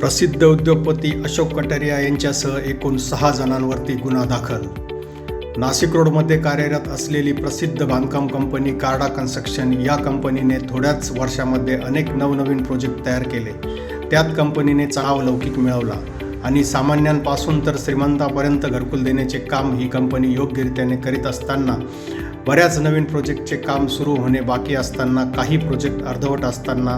प्रसिद्ध उद्योगपती अशोक कटारिया यांच्यासह एकूण सहा जणांवरती गुन्हा दाखल. नाशिक रोडमध्ये कार्यरत असलेली प्रसिद्ध बांधकाम कंपनी कार्डा कन्स्ट्रक्शन या कंपनीने थोड्याच वर्षामध्ये अनेक नवनवीन प्रोजेक्ट तयार केले. त्यात कंपनीने चढाव लौकिक मिळवला आणि सामान्यांपासून तर श्रीमंतापर्यंत घरकुल देण्याचे काम ही कंपनी योग्यरित्याने करीत असताना बऱ्याच नवीन प्रोजेक्टचे काम सुरू होणे बाकी असताना काही प्रोजेक्ट अर्धवट असताना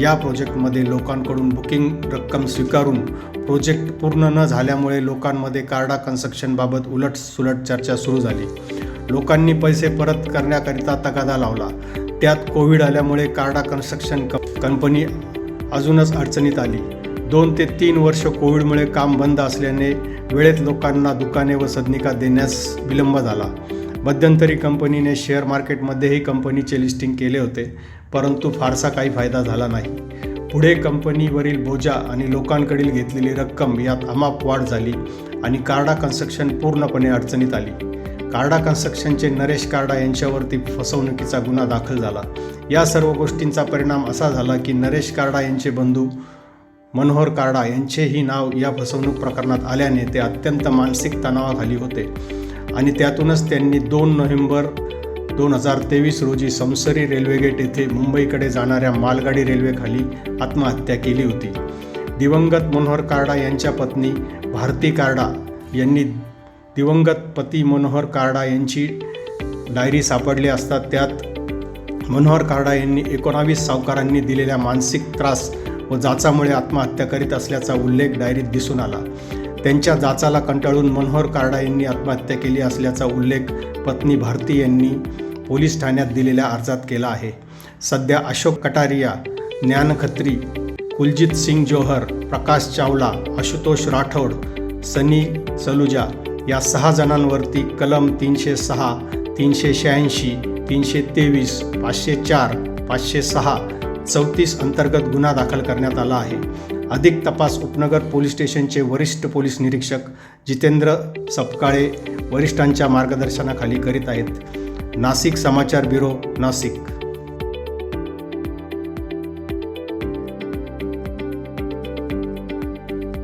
या प्रोजेक्टमध्ये लोकांकडून बुकिंग रक्कम स्वीकारून प्रोजेक्ट पूर्ण न झाल्यामुळे लोकांमध्ये कार्डा कन्स्ट्रक्शनबाबत उलट सुलट चर्चा सुरू झाली. लोकांनी पैसे परत करण्याकरिता तगादा लावला. त्यात कोविड आल्यामुळे कार्डा कन्स्ट्रक्शन कंपनी अजूनच अडचणीत आली. दोन ते तीन वर्ष कोविडमुळे काम बंद असल्याने वेळेत लोकांना दुकाने व सदनिका देण्यास विलंब झाला. मध्यंतरी कंपनीने शेअर मार्केटमध्येही कंपनीचे लिस्टिंग केले होते परंतु फारसा काही फायदा झाला नाही. पुढे कंपनीवरील बोजा आणि लोकांकडील घेतलेली रक्कम यात अमाप वाढ झाली आणि कार्डा कन्स्ट्रक्शन पूर्णपणे अडचणीत आली. कार्डा कन्स्ट्रक्शनचे नरेश कार्डा यांच्यावरती फसवणुकीचा गुन्हा दाखल झाला. या सर्व गोष्टींचा परिणाम असा झाला की नरेश कार्डा यांचे बंधू मनोहर कार्डा यांचेही नाव या फसवणूक प्रकरणात आल्याने ते अत्यंत मानसिक तणावाखाली होते. आणि त्यातूनच त्यांनी दोन नोव्हेंबर दोन हजार तेवीस रोजी समसरी रेल्वे गेट येथे मुंबईकडे जाणाऱ्या मालगाडी रेल्वेखाली आत्महत्या केली होती. दिवंगत मनोहर कार्डा यांच्या पत्नी भारती कार्डा यांनी दिवंगत पती मनोहर कार्डा यांची डायरी सापडली असता त्यात मनोहर कार्डा यांनी एकोणावीस सावकारांनी दिलेल्या मानसिक त्रास व जाचामुळे आत्महत्या करीत असल्याचा उल्लेख डायरीत दिसून आला. त्यांच्या जाचाला कंटाळून मनोहर कार्डा यांनी आत्महत्या केली असल्याचा उल्लेख पत्नी भारती यांनी पोलीस ठाण्यात दिलेल्या अर्जात केला आहे. सध्या अशोक कटारिया ज्ञान खत्री कुलजित सिंग जोहर प्रकाश चावला आशुतोष राठोड सनी सलुजा या सहा जणांवरती कलम तीनशे सहा तीनशे शहाऐंशी तीनशे तेवीस पाचशे चार पाचशे सहा चौतीस अंतर्गत गुन्हा दाखल करण्यात आला आहे. अधिक तपास उपनगर पोलीस स्टेशनचे वरिष्ठ पोलीस निरीक्षक जितेंद्र सपकाळे वरिष्ठांच्या मार्गदर्शनाखाली करीत आहेत. नाशिक समाचार ब्युरो नाशिक